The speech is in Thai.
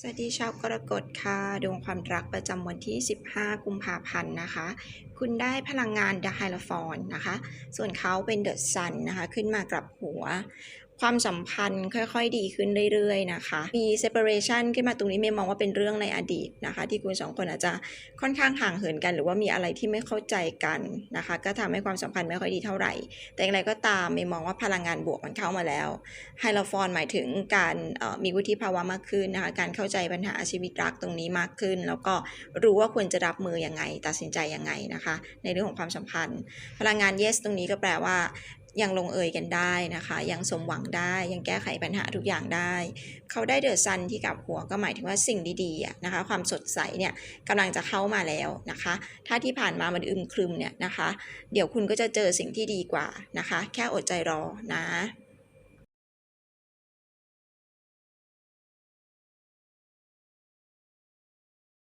สวัสดีชาวกรกฎค่ะดวงความรักประจำวันที่ 15 กุมภาพันธ์นะคะ คุณได้พลังงานดาไฮลฟอนนะคะ ส่วนเขาเป็นเดอะซันนะคะ ขึ้นมากลับหัว ความสัมพันธ์ค่อยๆ ดีขึ้นเรื่อยๆนะคะ มี separation ขึ้นมาตรงนี้ไม่มองว่าเป็นเรื่องในอดีตนะคะ ที่คุณสองคนอาจจะค่อนข้างห่างเหินกัน หรือว่ามีอะไรที่ไม่เข้าใจกันนะคะ ก็ทำให้ความสัมพันธ์ไม่ค่อยดีเท่าไหร่ แต่อย่างไรก็ตามไม่มองว่าพลังงานบวกมันเข้ามาแล้วไฮโลฟอนหมายถึงการมีวุฒิภาวะมากขึ้นนะคะ การเข้าใจปัญหาชีวิตรักตรงนี้มากขึ้น แล้วก็รู้ว่าควรจะรับมือยังไง ตัดสินใจยังไงนะคะ ในเรื่องของความสัมพันธ์ พลังงาน yes ตรงนี้ก็แปลว่า ยังลงเอยกันได้นะคะ ยังสมหวังได้ยังแก้ไขปัญหาทุกอย่างได้ เขาได้เดอะซันที่กับหัวก็หมายถึงว่าสิ่งดีๆนะคะ ความสดใสเนี่ยกำลังจะเข้ามาแล้วนะคะ ถ้าที่ผ่านมามันอึมครึมเนี่ยนะคะ เดี๋ยวคุณก็จะเจอสิ่งที่ดีกว่านะคะ แค่อดใจรอนะ